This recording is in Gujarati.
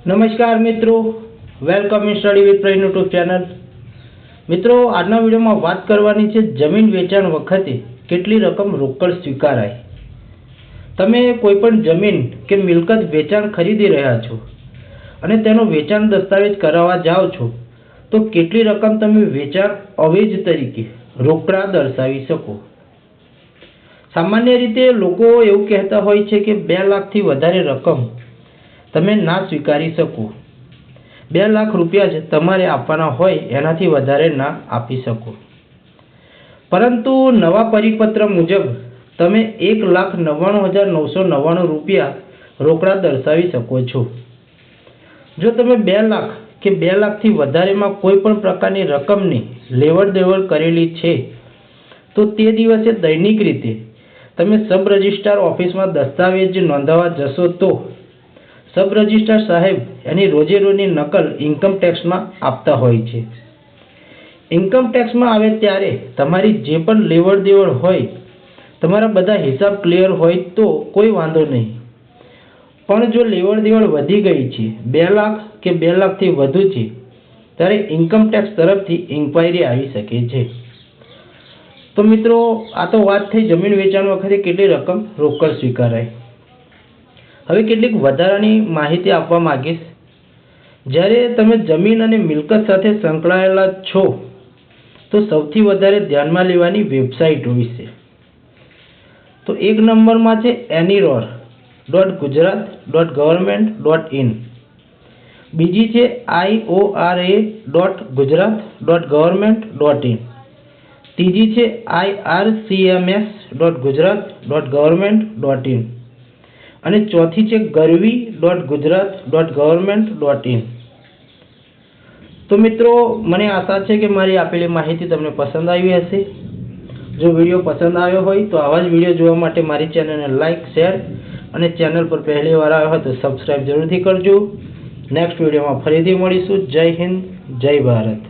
નમસ્કાર મિત્રો. Welcome in study with Pravin YouTube channel મિત્રો, આજના વિડીયોમાં વાત કરવાની છે જમીન વેચાણ વખતે કેટલી રકમ રોકડ સ્વીકારાય. તમે કોઈપણ જમીન કે મિલકત વેચાણ ખરીદી રહ્યા છો અને તેનો વેચાણ દસ્તાવેજ કરાવવા જાઓ છો, તો કેટલી રકમ તમે વેચાણ અવેજ તરીકે રોકડા દર્શાવી શકો. સામાન્ય રીતે લોકો એવું કહેતા હોય છે કે બે લાખથી વધારે રકમ તમે ના સ્વીકારી શકો. બે લાખ રૂપિયા જ તમારે આપવાના હોય એનાથી વધારે ના આપી શકો. પરંતુ નવા પરિપત્ર મુજબ તમે એક લાખ નવ્વાણું હજાર નવસો નવ્વાણું રૂપિયા રોકડા દર્શાવી શકો છો. જો તમે બે લાખ કે બે લાખથી વધારેમાં કોઈ પણ પ્રકારની રકમની લેવડ દેવડ કરેલી છે, તો તે દિવસે દૈનિક રીતે તમે સબ રજિસ્ટ્રાર ઓફિસમાં દસ્તાવેજ નોંધાવવા જશો તો સબ રજિસ્ટ્રાર સાહેબ એની રોજેરોની નકલ ઇન્કમ ટેક્સમાં આપતા હોય છે. ઇન્કમ ટેક્સમાં આવે ત્યારે તમારી જે પણ લેવડ દેવડ હોય, તમારા બધા હિસાબ ક્લિયર હોય તો કોઈ વાંધો નહીં. પણ જો લેવડ દેવડ વધી ગઈ છે, બે લાખ કે બે લાખથી વધુ છે, ત્યારે ઇન્કમ ટેક્સ તરફથી ઇન્ક્વાયરી આવી શકે છે. તો મિત્રો, આ તો વાત થઈ, જમીન વેચાણ વખતે કેટલી રકમ રોકડ સ્વીકારાય? હવે કેટલીક વધારાની માહિતી આપવા માંગીશ. જ્યારે તમે જમીન અને મિલકત સાથે સંકળાયેલા છો, તો સૌથી વધારે ધ્યાનમાં લેવાની વેબસાઇટો વિશે. તો એક નંબરમાં છે anyror dot Gujarat dot government dot in. બીજી છે IORA dot Gujarat dot government dot in. ત્રીજી છે IRCMS dot Gujarat dot government dot in. અને ચોથી છે Garvi dot Gujarat dot government dot in તો મિત્રો, મને આશા છે કે મારી આપેલી માહિતી તમને પસંદ આવી હશે. જો વીડિયો પસંદ આવ્યો હોય તો આવા જ વીડિયો જોવા માટે મારી ચેનલને લાઇક શેર અને ચેનલ પર પહેલી વાર આવ્યો હોય તો સબસ્ક્રાઈબ જરૂરથી કરજો. નેક્સ્ટ વિડીયોમાં ફરીથી મળીશું. જય હિન્દ, જય ભારત.